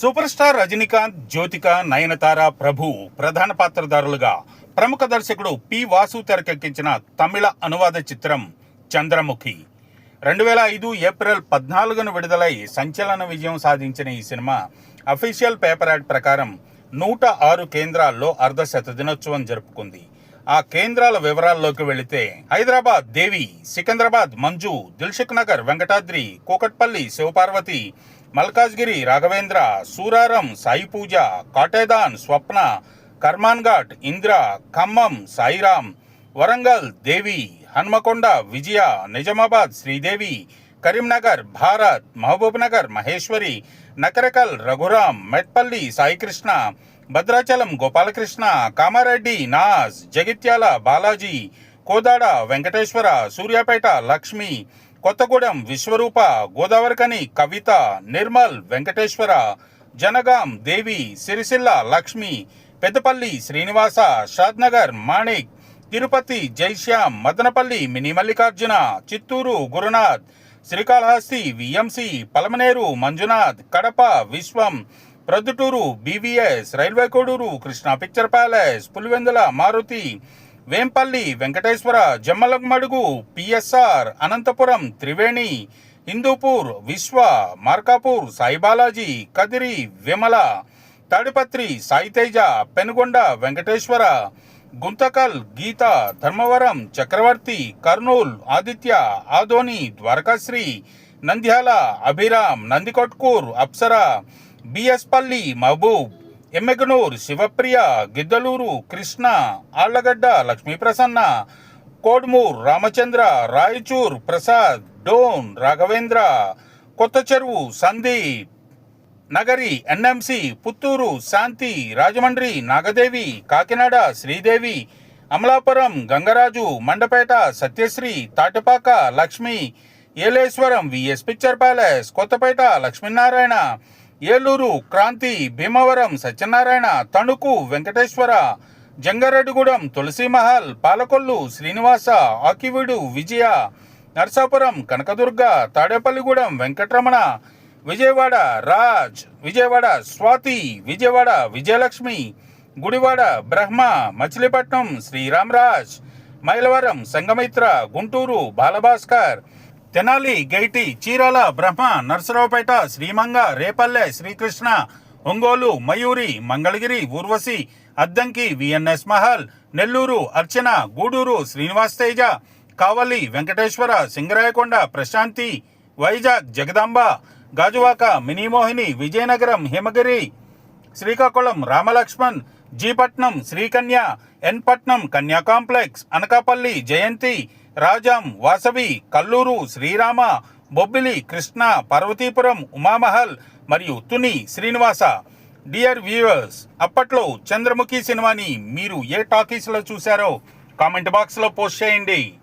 Super star Rajinikanth Jyothika Nayanthara Prabhu ప్రధాన పాత్రధారులుగా ప్రముఖ దర్శకుడు పి వాసు తెరకెక్కించిన తమిళ అనువాద చిత్రం చంద్రముఖి. రెండు వేల ఐదు ఏప్రిల్ పద్నాలుగున విడుదలై సంచలన విజయం సాధించిన ఈ సినిమా అఫీషియల్ పేపర్ యాడ్ ప్రకారం నూట ఆరు కేంద్రాల్లో అర్ధశత దినోత్సవం జరుపుకుంది. ఆ కేంద్రాల వివరాల్లోకి వెళితే హైదరాబాద్ దేవి సికింద్రాబాద్ మంజు దిల్షుక్ నగర్ వెంకటాద్రి కూకట్పల్లి శివపార్వతి మల్కాజ్గిరి రాఘవేంద్ర సూరారం సాయి పూజ కాటేదాన్ స్వప్న కర్మాన్ఘాట్ ఇంద్ర ఖమ్మం సాయిరాం వరంగల్ దేవి హన్మకొండ విజయ Nizamabad Sridevi Karimnagar Bharat Mahabubnagar Maheshwari Nakrekal Raghuram Metpally Saikrishna Bhadrachalam Gopalakrishna Kamareddy Naaz Jagtial Balaji Kodad Venkateswara Suryapet Lakshmi Kothagudem Vishwaroopa Godavarikhani Kavitha Nirmal Venkateswara Jangaon Devi Sircilla Lakshmi Peddapalli Srinivasa Shadnagar Manik Tirupati Jaishyam Madanapalle mini Mallikarjuna Chittoor Gurunath Srikalahasti VMC Palamaner Manjunath Kadapa Viswam Proddatur BVS railway Koduru Krishna picture palace Pulivendula Maruthi Vempalli Venkateswara Jammalamadugu PSR Anantapuram Triveni Hindupur Vishwa Markapur Saibalaji Kadiri Vimala Tadipatri Sai Teja Penugonda Venkateswara Guntakal గీత ధర్మవరం చక్రవర్తి Kurnool Aditya Adoni ద్వారకాశ్రీ Nandyal Abhiram Nandikotkur Apsara బిఎస్పల్లి Mahabub Yemmiganur Shivapriya Giddalur Krishna Allagadda Lakshmi Prasanna Kodmur Ramachandra Raichur Prasad Dhone Raghavendra Kotha Cheruvu Sandeep Nagari NMC Puttur Shanti Rajahmundry Nagadevi Kakinada Sridevi Amalapuram Gangaraju Mandapeta Satyasri Tatipaka Lakshmi Eleswaram VS picture palace Kothapeta Lakshminarayana Eluru Kranthi Bhimavaram Satyanarayana Tanuku Venkateswara Jangareddygudem Tulasimahal Palakollu Srinivasa Akividu Vijaya Narsapuram Kanakadurga Tadepalligudem Venkataramana Vijayawada Raj Vijayawada Swathi Vijayawada Vijayalakshmi Gudivada Brahma Machilipatnam Sriramaraj Mylavaram Sangamitra Guntur Balabhaskar Tenali Gaiety Chirala Brahma Narasaraopet Srimanga Repalle Srikrishna Ongole Mayuri Mangalagiri Urvasi Addanki VNS Mahal Nellore Archana Gudur Srinivas Teja Kavali Venkateswara Singarayakonda Prashanti Vizag Jagadamba Gajuwaka Minimohini Vizianagaram Himagiri Srikakulam Ramalakshman G Patnam Srikanya N Patnam Kanya complex Anakapalle Jayanthi Rajam Vasavi Kallur Srirama Bobbili Krishna Parvathipuram Umamahal మరియు Tuni Srinivasa. Dear viewers అప్పట్లో చంద్రముఖి సినిమాని మీరు ఏ టాకీస్లో చూశారో comment బాక్స్లో post చేయండి.